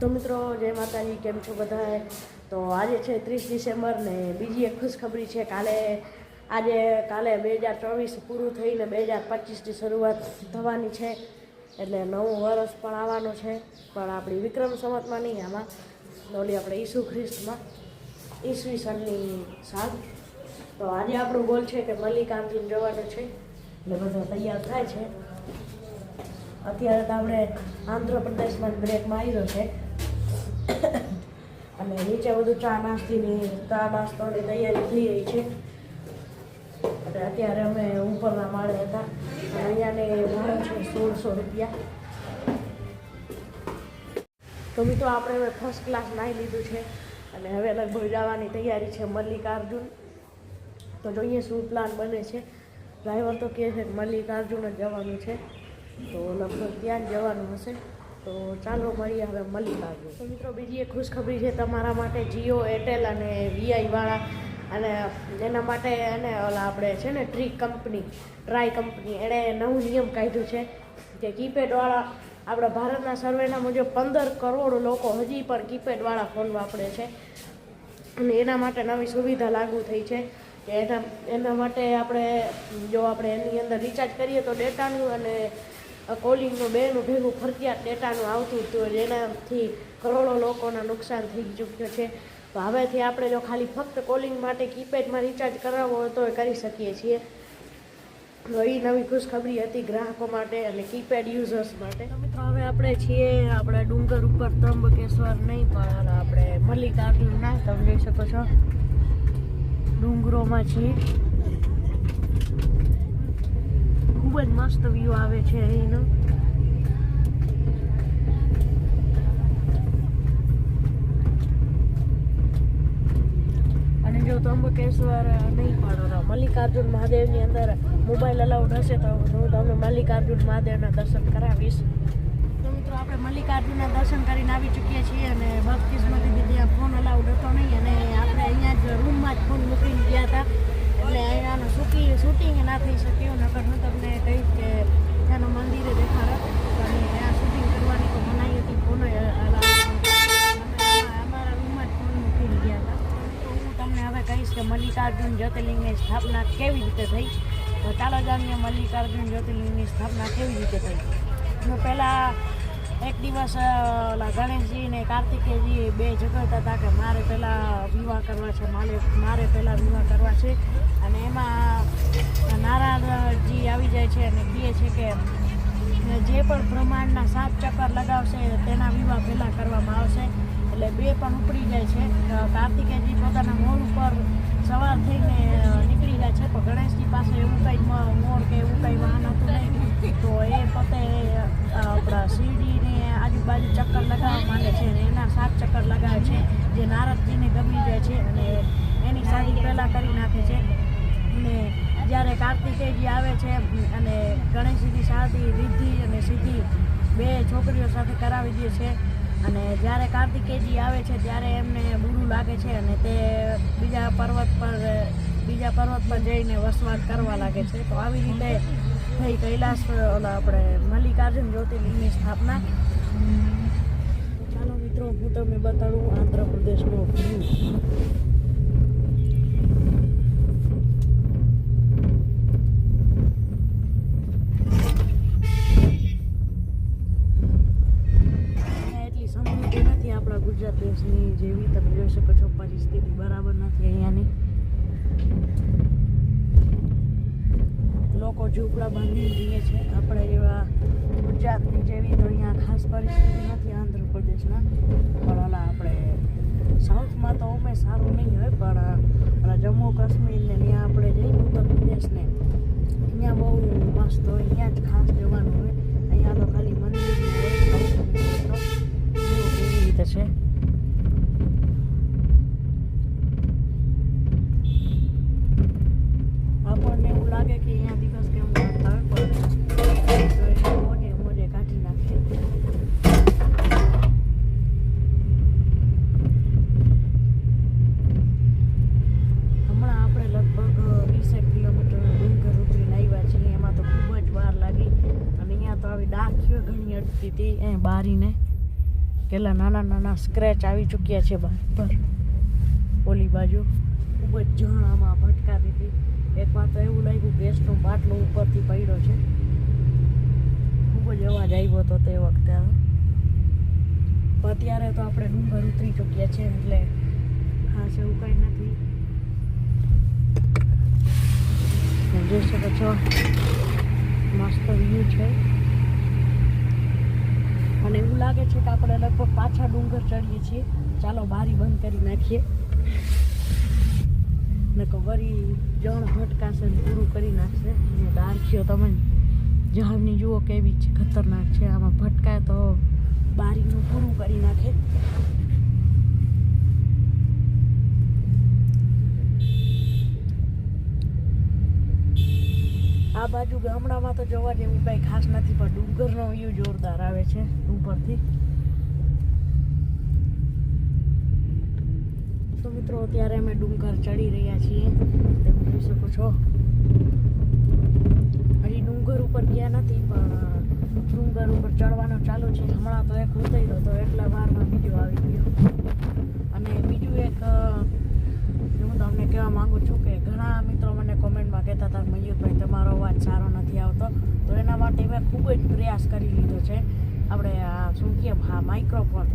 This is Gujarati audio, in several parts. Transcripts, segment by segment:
તો મિત્રો, જય માતાજી, કેમ છો બધા તો આજે છે ત્રીસ ડિસેમ્બર ને બીજી એક ખુશખબરી છે. કાલે, આજે કાલે બે હજાર ચોવીસ પૂરું થઈને બે હજાર પચીસની શરૂઆત થવાની છે. એટલે નવું વર્ષ પણ આવવાનું છે. પણ આપણી વિક્રમ સંવતમાં નહીં, આમાં ઓલી આપણે ઈસુ ખ્રિસ્તમાં ઈસવીસનની સાલ. તો આજે આપણો ગોલ છે કે મલ્લિકાર્જુન જવાનું છે. એટલે બધા તૈયાર થાય છે. અત્યારે તો આપણે આંધ્રપ્રદેશમાં જ આવ્યો છે. અને નીચે બધું ચા નાસ્તીની ચા નાસ્તાની તૈયારી થઈ રહી છે. અને અત્યારે અમે ઉપરના માળે હતા. અહીંયાને ભાડું છે સોળસો રૂપિયા. તો મિત્રો, આપણે હવે ફર્સ્ટ ક્લાસ નાહી લીધું છે. અને હવે લગભગ જવાની તૈયારી છે મલ્લિકાર્જુન. તો જોઈએ શું પ્લાન બને છે. ડ્રાઈવર તો કહે છે મલ્લિકાર્જુન જ જવાનું છે. તો લગભગ ત્યાં જ જવાનું હશે. તો ચાલો મળીએ હવે મલ્લિકાર્જુન તો મિત્રો બીજી એક ખુશખબરી છે તમારા માટે જીઓ, એરટેલ અને વીઆઈ વાળા. અને એના માટે એને ઓલા આપણે છે ને ટ્રી કંપની, ટ્રાય કંપની, એણે નવું નિયમ કાઢ્યું છે કે કીપેડવાળા આપણા ભારતના સર્વેના મુજબ પંદર કરોડ લોકો હજી પણ કીપેડવાળા ફોન વાપરે છે. અને એના માટે નવી સુવિધા લાગુ થઈ છે કે એના એના માટે આપણે, જો આપણે એની અંદર રિચાર્જ કરીએ તો ડેટાનું અને કોલિંગનું બેનું ભેગું ફરજિયાત ડેટાનું આવતું હતું જેનાથી કરોડો લોકોના નુકસાન થઈ ચૂક્યો છે. તો હવેથી આપણે જો ખાલી ફક્ત કોલિંગ માટે કીપેડમાં રિચાર્જ કરાવવો હોય તો એ કરી શકીએ છીએ. તો એ નવી ખુશખબરી હતી ગ્રાહકો માટે અને કીપેડ યુઝર્સ માટે. મિત્રો હવે આપણે છીએ આપણે ડુંગર ઉપર ત્રંબકેશ્વર નહીં, પણ આપણે મલ્લિકાર્જુનના, તમે જોઈ શકો છો. ડુંગરોમાં છીએ. ખૂબ જ મસ્ત વ્યૂ આવે છે અહીંનો. અને જો ત્રંબકેશ્વર નહીં પણ મલ્લિકાર્જુન મહાદેવની અંદર મોબાઈલ અલાઉડ હશે તો હું તમને મલ્લિકાર્જુન મહાદેવના દર્શન કરાવીશ. તો મિત્રો, આપણે મલ્લિકાર્જુનના દર્શન કરીને આવી ચૂકીએ છીએ અને બદકિસ્મતીથી ત્યાં ફોન અલાઉડ હતો નહીં અને આપણે અહીંયા જ રૂમમાં જ ફોન મૂકીને ગયા હતા. એટલે અહીંયાનું શૂટિંગ શૂટિંગ ના થઈ શક્યું, નકર હું તમને કહીશ કે ત્યાંનું મંદિરે દેખાડો. અને આ શૂટિંગ કરવાની તો મનાઈ હતી ફોન અમારા રૂમમાં જ ફોન મૂકી ગયા હતા. તો હું તમને હવે કહીશ કે મલ્લિકાર્જુન જ્યોતિર્લિંગની સ્થાપના કેવી રીતે થઈ? તો જાણીએ મલ્લિકાર્જુન જ્યોતિર્લિંગની સ્થાપના કેવી રીતે થઈ? હું પહેલાં એક દિવસ ગણેશજી ને કાર્તિકેયજી બે ઝઘડતા હતા કે મારે પહેલાં વિવાહ કરવા છે, મારે મારે પહેલાં વિવાહ કરવા છે. અને એમાં નારાયણજી આવી જાય છે અને કહે છે કે જે પણ બ્રહ્માંડના સાત ચક્કર લગાવશે, તેના વિવાહ પહેલાં કરવામાં આવશે. એટલે બે પણ ઉપડી જાય છે. કાર્તિકેયજી પોતાના મોર ઉપર સવાર થઈને નીકળી જાય છે. પણ ગણેશજી પાસે એવું કંઈ મોર કે એવું કંઈ વાહન હતું નહીં. તો એ પોતે આપણા શિરડીને આજુબાજુ ચક્કર લગાવવા માંડે છે અને એના સાત ચક્કર લગાવે છે, જે નારદજીને ગમી જાય છે અને એની શાદી પહેલાં કરી નાખે છે. અને જ્યારે કાર્તિકેયજી આવે છે, અને ગણેશજીની શાદી રિદ્ધિ અને સિદ્ધિ બે છોકરીઓ સાથે કરાવી દે છે અને જ્યારે કાર્તિકેયજી આવે છે ત્યારે એમને બુરું લાગે છે અને તે બીજા પર્વત પર બીજા પર્વત પર જઈને વસવાટ કરવા લાગે છે. તો આવી રીતે થઈ કૈલાસ ઓલા આપણે મલ્લિકાર્જુન જ્યોતિર્લિંગની સ્થાપના. ચાલો મિત્રો હું તમને બતાડું આંધ્રપ્રદેશનો વ્યૂ દેશની જેવી તમે જોઈ શકો છો, પરિસ્થિતિ બરાબર નથી અહીંયાની. લોકો ઝૂંપડા બાંધીને જીવે છે. આપણે એવા ગુજરાતની જેવી તો અહીંયા ખાસ પરિસ્થિતિ નથી આંધ્રપ્રદેશના. પણ ઓલા આપણે સાઉથમાં તો અમે સારું નહીં હોય, પણ ઓલા જમ્મુ કાશ્મીર ને ત્યાં આપણે જઈએ ઉત્તર પ્રદેશને, અહીંયા બહુ મસ્ત હોય, અહીંયા જ ખાસ જવાનું હોય. અહીંયા તો ખાલી મંદિર હોય છે આપણને એવું લાગે કે અહીંયા દિવસ કેમ કાઢતા હોય પણ તો એને મોજે મોજે કાઢી નાખે હમણાં આપણે લગભગ વીસેક કિલોમીટર ડુંગર ઉતરીને આવ્યા છીએ એમાં તો ખૂબ જ વાર લાગી અને અહીંયા તો આવી એ બારીને પેલા નાના નાના સ્ક્રેચ આવી ચૂક્યા છે બાર પર ઓલી બાજુ ખૂબ જ ઝરણામાં ભટકાતી હતી. એકવાર તો એવું લાગ્યું ગેસનો બાટલો ઉપરથી પડ્યો છે. ખૂબ જ અવાજ આવ્યો હતો તે વખતે અત્યારે તો આપણે ડુંગર ઉતરી ચૂક્યા છે એટલે ખાસ એવું કંઈ નથી. જોઈ શકો છો મસ્ત વ્યૂ છે. લાગે છે કે આપણે લગભગ પાછા ડુંગર ચડીએ છીએ. ચાલો બારી બંધ કરી નાખીએ. ને વરી જણ ભટકાશે ને પૂરું કરી નાખશે. અને ડાર્કીઓ તમે ઝાડની જુઓ કેવી છે ખતરનાક છે. આમાં ભટકાય તો બારીનું પૂરું કરી નાખે. બાજુ ગામડામાં તો જોવા જેવું કંઈ ખાસ નથી, પણ ડુંગરનો વ્યૂ જોરદાર આવે છે ઉપરથી. તો મિત્રો, અત્યારે અમે ડુંગર ચડી રહ્યા છીએ. તમે જોઈ શકો છો. હજી ડુંગર ઉપર ગયા નથી, પણ ડુંગર ઉપર ચડવાનું ચાલુ છે. હમણાં તો એક ઉતર્યો તો એટલા વારમાં બીજો આવી ગયો. અને બીજું એક હું તમને કહેવા માગું છું કે ઘણા કહેતા હતા મયુરભાઈ, તમારો અવાજ સારો નથી આવતો. તો એના માટે મેં ખૂબ જ પ્રયાસ કરી લીધો છે. આપણે, આ, શું કહીએ હા માઇક્રોફોન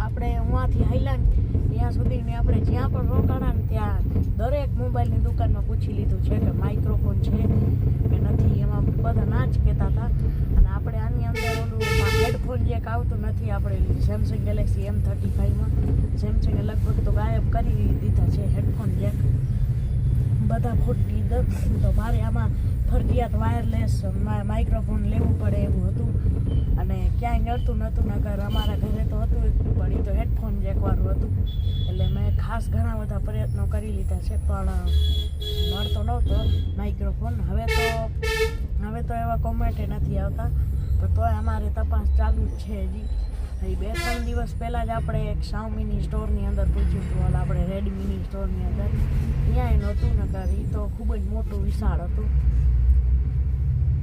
આપણે હુંથી હાઈલા ત્યાં સુધીને આપણે જ્યાં પણ રોકાણા ને ત્યાં દરેક મોબાઈલની દુકાનમાં પૂછી લીધું છે કે માઇક્રોફોન છે કે નથી. એમાં બધા ના જ કહેતા હતા. અને આપણે આની અંદર ઓલું હેડફોન જે આવતું નથી, આપણે સેમસંગ ગેલેક્સી એમ થર્ટી ફાઈવમાં સેમસંગે લગભગ તો ગાયબ કરી દીધા છે હેડફોન જેક બધા ખોટી દ- તો મારે આમાં ફરજિયાત વાયરલેસ માઇક્રોફોન લેવું પડે એવું હતું. અને ક્યાંય નડતું નહોતું નગર અમારા ઘરે તો હતું પણ એ તો હેડફોન જેકવાળું હતું. એટલે મેં ખાસ ઘણા બધા પ્રયત્નો કરી લીધા છે, પણ મળતો નહોતો. માઇક્રોફોન હવે તો હવે તો એવા કોમેન્ટે નથી આવતા. તો તોય અમારે તપાસ ચાલુ જ છે હજી. હજી બે ત્રણ દિવસ પહેલાં જ આપણે એક શાઓમીની સ્ટોરની અંદર પૂછ્યું હતું, હાલ આપણે રેડમીની સ્ટોરની અંદર ત્યાંય નહોતું, નકર એ તો ખૂબ જ મોટું વિશાળ હતું.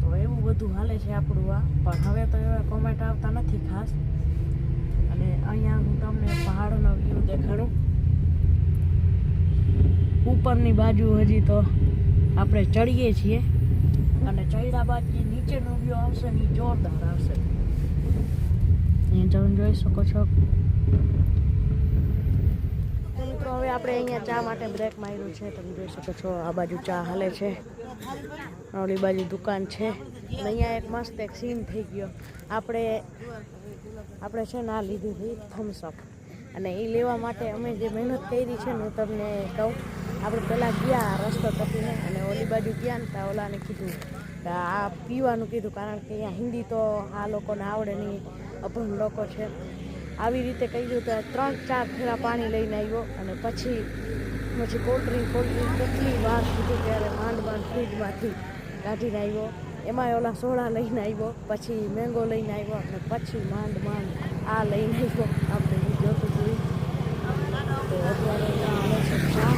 તો એવું બધું હાલે છે આપણું આ, પણ હવે તો એવા કોમેન્ટ આવતા નથી ખાસ. અને અહીંયા હું તમને પહાડનો વ્યૂ દેખાડું. ઉપરની બાજુ હજી તો આપણે ચડીએ છીએ. અને ચડ્યા બાદ નીચેનો વ્યૂ આવશે ને જોરદાર આવશે. અહીંયા તમે જોઈ શકો છો મિત્રો, હવે આપણે અહીંયા ચા માટે બ્રેક માર્યું છે. તમે જોઈ શકો છો, આ બાજુ ચા હાલે છે. ઓલી બાજુ દુકાન છે. અહીંયા એક મસ્ત એક સીન થઈ ગયો. આપણે આપણે છે ને આ લીધી હતી થમ્સઅપ અને એ લેવા માટે અમે જે મહેનત કરી છે ને હું તમને કહું, આપણે પહેલાં ગયા રસ્તો કપીને અને ઓલી બાજુ ગયા ને ત્યાં ઓલાને કીધું આ પીવાનું કીધું કારણ કે અહીંયા હિન્દી તો આ લોકોને આવડે નહીં. અભણ લોકો છે. આવી રીતે કહ્યું તો ત્રણ ચાર ફેરા પાણી લઈને આવ્યો અને પછી પછી કોલ્ડ ડ્રિંક કોલ્ડ ડ્રિંક કેટલી વાર સુધી ત્યારે માંડ માંડ ફ્રીજમાંથી કાઢીને આવ્યો. એમાં ઓલા સોડા લઈને આવ્યો, પછી મેંગો લઈને આવ્યો અને પછી માંડ માંડ આ લઈને આવ્યો. આપણે જોતું જોયું તો અત્યારે અહીંયા આવે છે ચા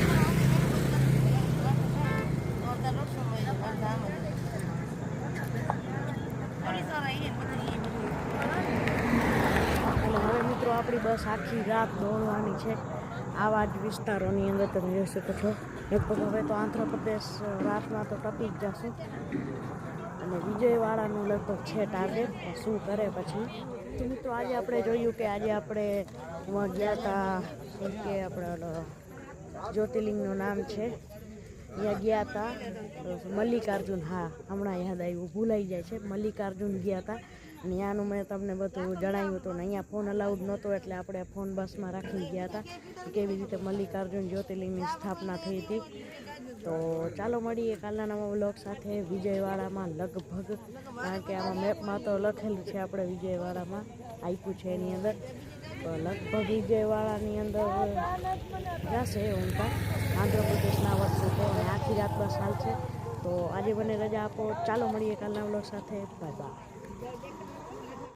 એટલે હવે મિત્રો આપણી બસ આખી રાત દોડવાની છે. આવા જ વિસ્તારોની અંદર તમે જોઈ શકો છો. લગભગ હવે તો આંધ્રપ્રદેશ રાતમાં તો ટપી જ જશું. અને વિજયવાડાનું લગભગ છે ટાર્ગેટ શું કરે પછી? તો મિત્રો આજે આપણે જોયું કે આજે આપણે ગયા હતા કે આપણે જ્યોતિર્લિંગનું નામ છે. ત્યાં ગયા હતા મલ્લિકાર્જુન, હા, હમણાં યાદ આવ્યું, ભૂલાઈ જાય છે. મલ્લિકાર્જુન ગયા હતા ત્યાંનું મેં તમને બધું જણાવ્યું હતું ને, અહીંયા ફોન અલાઉડ નહોતો એટલે આપણે ફોન બસમાં રાખી ગયા હતા કેવી રીતે મલ્લિકાર્જુન જ્યોતિર્લિંગની સ્થાપના થઈ હતી. તો ચાલો મળીએ કાલના નવા બ્લોગ સાથે વિજયવાડામાં લગભગ, કારણ કે આમાં મેપમાં તો લખેલું છે આપણે વિજયવાડામાં, આપ્યું છે એની અંદર. તો લગભગ વિજયવાડાની અંદર જશે ઊંઘા આંધ્રપ્રદેશના વર્ષો તો આખી રાત બસ હાલશે. તો આજે મને રજા આપો. ચાલો મળીએ કાલના બ્લોગ સાથે. Bye bye